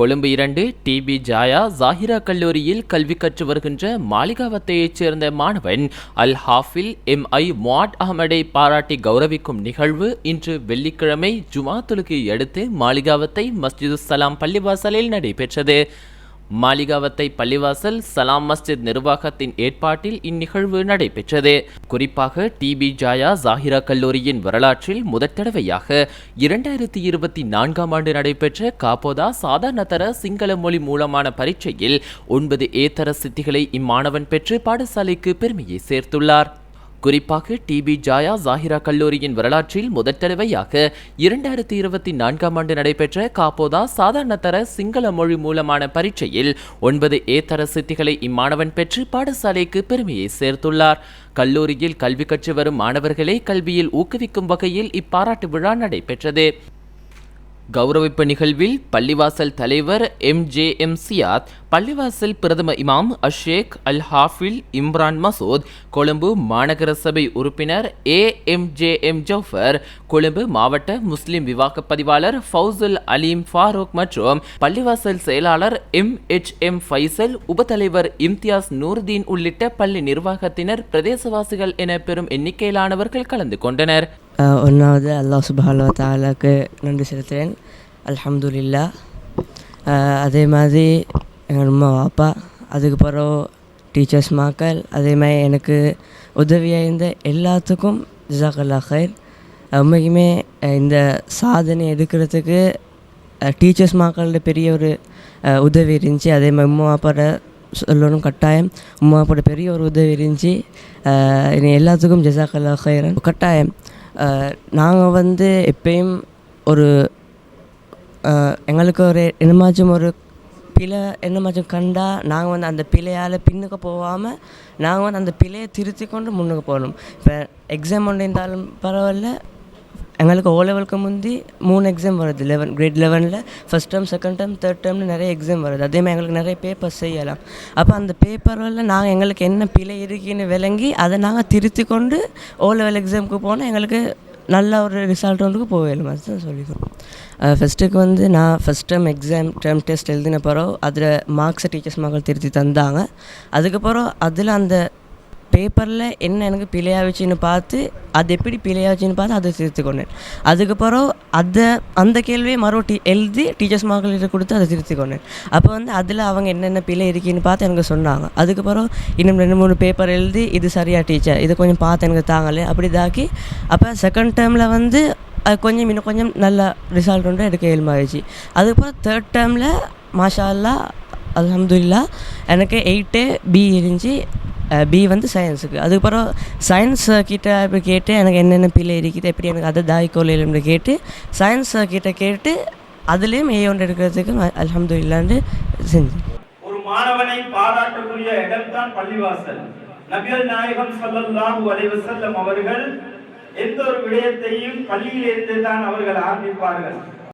கொழும்பு இரண்டு டிபி ஜாயா ஜாகிரா கல்லூரியில் கல்வி கற்று வருகின்ற மாளிகாவத்தையைச் சேர்ந்த மாணவன் அல் ஹாஃபில் எம் ஐ முவாட் அகமடை பாராட்டி கௌரவிக்கும் நிகழ்வு இன்று வெள்ளிக்கிழமை ஜுமா தொழுகையை அடுத்து மாளிகாவத்தை மஸ்ஜிது சலாம் பள்ளிவாசலில் நடைபெற்றது. மாளிகாவத்தை பள்ளிவாசல் சலாம் மஸ்ஜித் நிர்வாகத்தின் ஏற்பாட்டில் இந்நிகழ்வு நடைபெற்றது. குறிப்பாக டிபி ஜாயா ஜாகிரா கல்லூரியின் வரலாற்றில் முதற்தடவையாக இரண்டாயிரத்தி இருபத்தி நான்காம் ஆண்டு நடைபெற்ற காபோதா சாதாரணதர சிங்கள மொழி மூலமான பரீட்சையில் ஒன்பது ஏதர சித்திகளை இம்மாணவன் பெற்று பாடசாலைக்கு பெருமையை சேர்த்துள்ளார். குறிப்பாக டிபி ஜாயா ஜாகிரா கல்லூரியின் வரலாற்றில் முதற்தடவையாக இரண்டாயிரத்தி இருபத்தி நான்காம் ஆண்டு நடைபெற்ற காப்போதா சாதாரணதர சிங்கள மொழி மூலமான பரீட்சையில் ஒன்பது ஏதர சித்திகளை இம்மாணவன் பெற்று பாடசாலைக்கு பெருமையை சேர்த்துள்ளார். கல்லூரியில் கல்வி கற்று வரும் மாணவர்களை கல்வியில் ஊக்குவிக்கும் வகையில் இப்பாராட்டு விழா நடைபெற்றது. கௌரவிப்பு நிகழ்வில் பள்ளிவாசல் தலைவர் எம் ஜே எம் சியாத் பள்ளிவாசல் பிரதம இமாம் அஷேக் அல் ஹாஃபில் இம்ரான் மசூத் கொழும்பு மாநகர சபை உறுப்பினர் A M J M Jaufer Colombo மாவட்ட முஸ்லிம் விவாக பதிவாளர் ஃபவுசுல் அலீம் ஃபாரூக் மற்றும் பள்ளிவாசல் செயலாளர் எம் எச் எம் ஃபைசல் உபத்தலைவர் இம்தியாஸ் நூர்தீன் உள்ளிட்ட பள்ளி நிர்வாகத்தினர் பிரதேசவாசிகள் என பெரும் எண்ணிக்கையிலானவர்கள் கலந்து கொண்டனர். ஒன்றாவது அல்லாஹ் சுபஹாலா தாலாவுக்கு நன்றி செலுத்துகிறேன் அல்ஹம்துலில்லா அஹ் அதே மாதிரி எங்கள் அம்மா பாப்பா அதுக்கப்புறம் டீச்சர்ஸ் மாக்கள் அதே மாதிரி எனக்கு உதவியாக இருந்த எல்லாத்துக்கும் ஜிசாக்கல்லா ஹைர் உண்மைக்குமே இந்த சாதனை எடுக்கிறதுக்கு டீச்சர்ஸ் மாக்களோட பெரிய ஒரு உதவி இருந்துச்சு. அதே மாதிரி உம்மா பாப்பாட சொல்லணும் கட்டாயம். உம்மா அப்பாவோட பெரிய ஒரு உதவி இருந்துச்சு. இனி எல்லாத்துக்கும் ஜெசாக்கல்லா ஹைர் கட்டாயம். நாங்கள் வந்து எப்பயும் ஒரு எங்களுக்கு ஒரு என்னமாச்சும் ஒரு பிழை என்னமாச்சும் கண்டா நாங்கள் வந்து அந்த பிழையால் பின்னுக்கு போகாமல் நாங்கள் வந்து அந்த பிழையை திருத்தி கொண்டு முன்னுக்கு போகணும். இப்போ எக்ஸாம் ஒன்று இருந்தாலும் பரவாயில்ல எங்களுக்கு ஓ லெவலுக்கு முந்தி மூணு எக்ஸாம் வருது. லெவன் கிரேட் லெவனில் first term second term third டேர்ம்னு நிறைய எக்ஸாம் வருது. அதே மாதிரி எங்களுக்கு நிறைய பேப்பர் செய்யலாம். அப்போ அந்த பேப்பரில் நாங்கள் எங்களுக்கு என்ன பிழை இருக்குன்னு விளங்கி அதை நாங்கள் திருத்தி கொண்டு ஓ லெவல் எக்ஸாமுக்கு போனால் எங்களுக்கு நல்ல ஒரு ரிசல்ட் ஒன்றுக்கு போயிடலாம் அதுதான் சொல்லிக்கிறோம் ஃபஸ்ட்டுக்கு வந்து நான் first term exam term test எழுதின பிறகு அதில் மார்க்ஸை டீச்சர்ஸ் மக்கள் திருத்தி தந்தாங்க. அதுக்கப்புறம் அதில் அந்த பேப்பரில் என்ன எனக்கு பிழையாச்சுன்னு பார்த்து அது எப்படி பிழையாச்சுன்னு பார்த்து அதை திருத்தி கொண்டேன். அதுக்கப்புறம் அதை அந்த கேள்வியை மறு டி எழுதி டீச்சர்ஸ் மார்க்கிட்ட கொடுத்து அதை திருத்தி கொண்டேன். அப்போ வந்து அதில் அவங்க என்னென்ன பிழை இருக்குன்னு பார்த்து எனக்கு சொன்னாங்க. அதுக்கப்புறம் இன்னும் ரெண்டு மூணு பேப்பர் எழுதி இது சரியா டீச்சர் இதை கொஞ்சம் பார்த்து எனக்கு தாங்களே அப்படி இதாக்கி அப்போ செகண்ட் டேர்மில் வந்து அது கொஞ்சம் இன்னும் கொஞ்சம் நல்ல ரிசல்ட் ஒன்று எடுக்க இயல்பாகிடுச்சு அதுக்கப்புறம் தேர்ட் டேர்மில் மாஷா அல்லா அலமதுல்லா எனக்கு எயிட்டு பி இருந்துச்சு. பி வந்து சயின்ஸுக்கு அதுக்கப்புறம் சயின்ஸ் கிட்ட இப்போ கேட்டு எனக்கு என்னென்ன பிள்ளை இருக்குது எப்படி எனக்கு அதை தாய்க்கோல் தாய்க்கோலையிலன்னு கேட்டு சயின்ஸ் கிட்ட கேட்டு அதுலேயும் ஏ ஒன்று எடுக்கிறதுக்கு அலமது அல்ஹம்துலில்லான்னு செஞ்சேன். ஒரு மாணவனை பாராட்டக்கூடிய இடம்தான் பள்ளிவாசல். நபிகள் நாயகம் ஸல்லல்லாஹு அலைவசல்லம் அவர்கள் எந்த ஒரு விடயத்தையும் பள்ளியிலிருந்து தான் அவர்கள் ஆரம்பிப்பார்கள்.